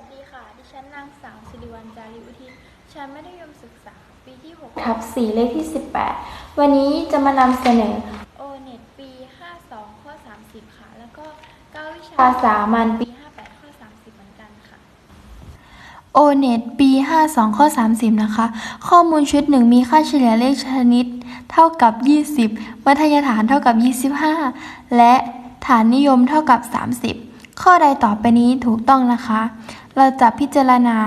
วัสดีค่ะ ดิฉันนางสาวสิริวัลจารีอุทิศชั้นมัธยมศึกษา ปีที่ 6 ทับ 4 เลขที่ 18 วันนี้จะมานำเสนอโอเน็ตปี 52 ข้อ 30 ค่ะ แล้วก็ 9 วิชาภาษามันปีปี 58 ข้อ 30 เหมือนกันค่ะ โอเน็ตปี 52 ข้อ 30 นะคะ ข้อมูลชุดหนึ่งมีค่าเฉลี่ยเลขชนิด เท่ากับ 20 มัธยฐานเท่ากับ 25 และฐานนิยมเท่ากับ 30 ข้อใดต่อไปนี้ถูกต้องนะคะ เราจะพิจารณา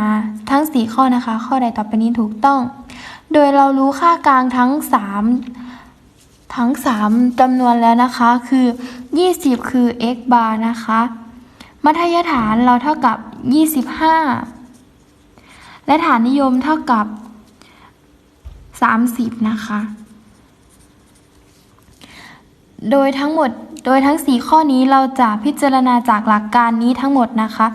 ทั้ง 4 ข้อนะคะ ข้อใดต่อไปนี้ถูกต้อง โดยเรารู้ค่ากลางทั้ง 3 ทั้ง 3จำนวนแล้วนะคะ คือ 20 คือ x bar นะคะ มัธยฐานเราเท่ากับ 25 และฐานนิยมเท่ากับ 30 นะคะ โดยทั้งหมด โดยทั้ง 4 ข้อนี้เราจะพิจารณาจากหลักการนี้ทั้งหมดนะคะ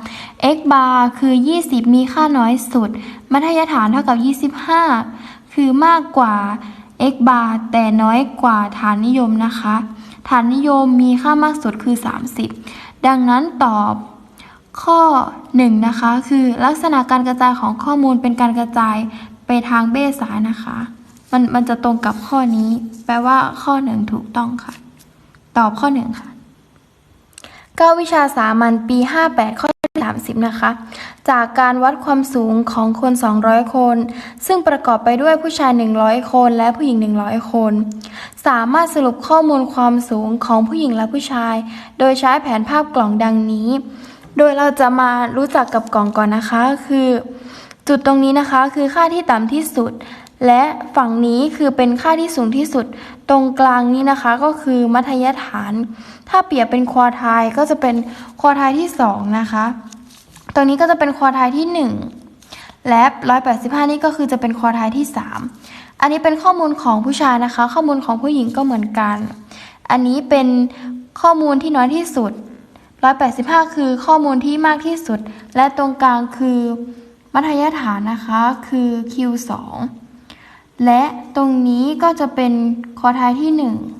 x bar คือ 20 มีค่าน้อยสุด มัธยฐานเท่ากับ 25 คือมากกว่า x bar แต่น้อยกว่าฐานนิยมนะคะ ฐานนิยมมีค่ามากสุดคือ 30 ดังนั้นตอบข้อ 1 นะคะ คือลักษณะการกระจายของข้อมูลเป็นการกระจายไปทางเบสซายนะคะ มันมันจะตรงกับข้อนี้ แปลว่าข้อ 1 ถูกต้องค่ะ ตอบข้อ1ค่ะ9วิชาสามัญปี 58 ข้อที่30 นะคะ จากการวัดความสูงของคน 200 คน ซึ่งประกอบไปด้วยผู้ชาย 100 คนและผู้หญิง 100 คน สามารถสรุปข้อมูลความสูงของผู้หญิงและผู้ชาย โดยใช้แผนภาพกล่องดังนี้ โดยเราจะมารู้จักกับกล่องก่อนนะคะ คือ จุดตรงนี้นะคะคือค่าที่ต่ำที่สุด และฝั่งนี้คือเป็นค่าที่สูงที่สุด ตรงกลางนี้นะคะก็คือมัธยฐาน ถ้าเปรียบเป็นควอไทายก็จะเป็นควอไทายที่สองนะคะ ตรงนี้ก็จะเป็นควอไทายที่หนึ่งและ 185 นี่ก็คือจะเป็นควอไทายที่สามอันนี้เป็นข้อมูลของผู้ชายนะคะ ข้อมูลของผู้หญิงก็เหมือนกัน อันนี้เป็นข้อมูลที่น้อยที่สุด 185 คือข้อมูลที่มากที่สุด และตรงกลางคือ มัธยฐานนะคะคือ Q2 และตรงนี้ก็จะเป็นคอท้ายที่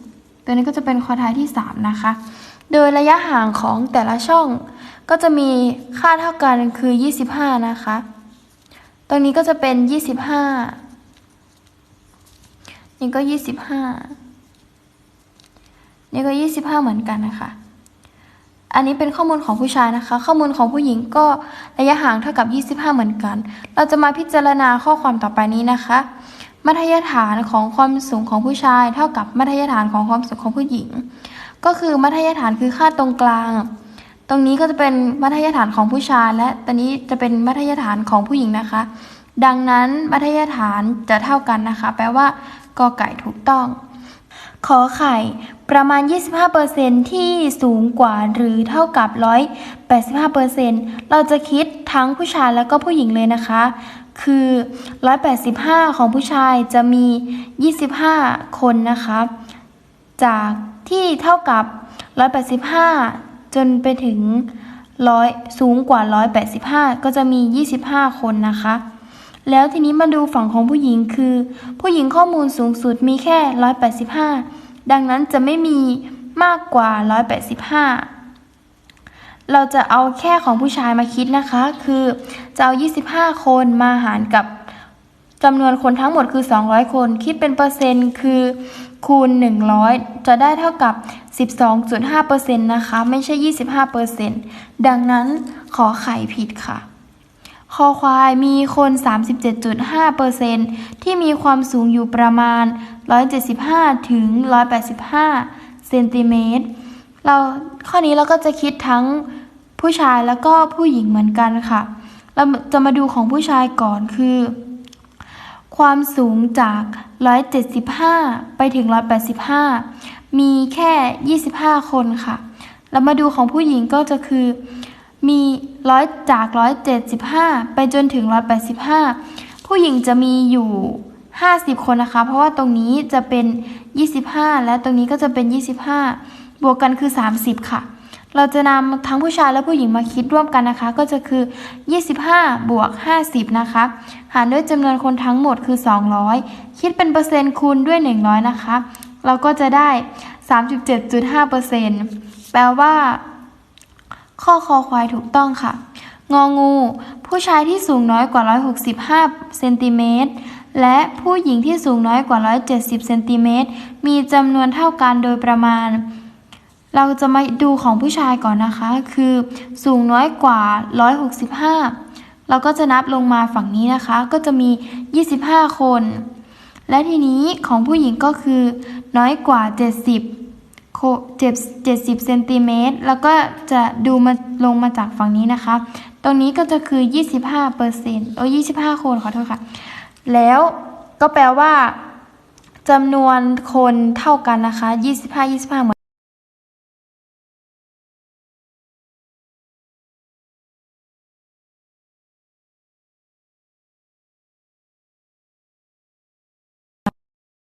1 ตัวนี้ก็จะเป็นคอท้ายที่ 3 นะคะ โดยระยะห่างของแต่ละช่องก็จะมีค่าเท่ากันคือ 25 นะคะ ตรงนี้ก็จะเป็น 25 นี่ก็ 25 นี่ก็ 25 เหมือนกันนะคะ อันนี้เป็นข้อมูลของผู้ชายนะคะ ข้อมูลของผู้หญิงก็ระยะห่างเท่ากับ 25 เหมือนกัน เราจะมาพิจารณาข้อความต่อไปนี้นะคะ มัธยฐานของความสูงของผู้ชาย เท่ากับมัธยฐานของความสูงของผู้หญิง ก็คือมัธยฐานคือค่าตรงกลาง ตรงนี้ก็จะเป็นมัธยฐานของผู้ชาย และตอนนี้จะเป็นมัธยฐานของผู้หญิงนะคะ ดังนั้นมัธยฐานจะเท่ากันนะคะ แปลว่ากอไก่ถูกต้องขอไข่ประมาณ 25%ที่สูงกว่าหรือเท่ากับ 185%เราจะคิดทั้งผู้ชายแล้วก็ผู้หญิงเลยนะคะ คือ 185 ของผู้ชายจะมี 25 คนนะคะจากที่เท่ากับ 185 จนไปถึง 100 สูงกว่า 185 ก็จะมี 25 คนนะคะ แล้วทีนี้มาดูฝั่งของผู้หญิงคือ ผู้หญิงข้อมูลสูงสุดมีแค่ 185 ดังนั้นจะไม่มีมากกว่า 185 เราจะเอาแค่ของผู้ชายมาคิดนะคะ คือจะเอา 25 คนมาหารกับจำนวนคนทั้งหมดคือ 200 คน คิดเป็นเปอร์เซ็นต์คือคูณ 100 จะได้เท่ากับ 12.5%นะคะ ไม่ใช่ 25%ดังนั้นขอไข่ผิดค่ะ คอควายมีคน 37.5%ที่มีความสูงอยู่ประมาณ 175 ถึง 185 เซนติเมตร เราข้อนี้เราก็จะคิดทั้ง ผู้ชายแล้วก็ผู้หญิงเหมือนกันค่ะ เราจะมาดูของผู้ชายก่อนคือ ความสูงจาก 175 ไปถึง 185 มีแค่ 25 คนค่ะแล้วมาดูของผู้หญิงก็จะคือ มีร้อยจาก 175 ไปจนถึง 185 ผู้หญิงจะมีอยู่ 50 คนนะคะ เพราะว่าตรงนี้จะเป็น 25 และตรงนี้ก็จะเป็น 25 บวกกันคือ 30 ค่ะ เราจะนำทั้งผู้ชายและผู้หญิงมาคิดร่วมกันนะคะ ก็จะคือ 25 บวก 50 นะคะ หารด้วยจำนวนคนทั้งหมดคือ 200 คิดเป็นเปอร์เซ็นต์คูณด้วย 100 นะคะ เราก็จะได้ 37.5%แปลว่า ข้อคอควายถูกต้องค่ะ งองู ผู้ชายที่สูงน้อยกว่า 165 เซนติเมตรและผู้หญิงที่สูงน้อยกว่า 170 เซนติเมตรมีจำนวนเท่ากันโดยประมาณ เราจะมาดูของผู้ชายก่อนนะคะ คือสูงน้อยกว่า 165 เราก็จะนับลงมาฝั่งนี้นะคะ ก็จะมี 25 คน และทีนี้ของผู้หญิงก็คือน้อยกว่า 70โค7 70เซนติเมตรแล้วก็จะดูมาลงมาจากฝั่งนี้นะคะ ตรงนี้ก็จะคือ 25เปอร์เซ็นต์โอ้25 คนขอโทษค่ะ แล้วก็แปลว่าจำนวนคนเท่ากันนะคะ 25 25เหมือน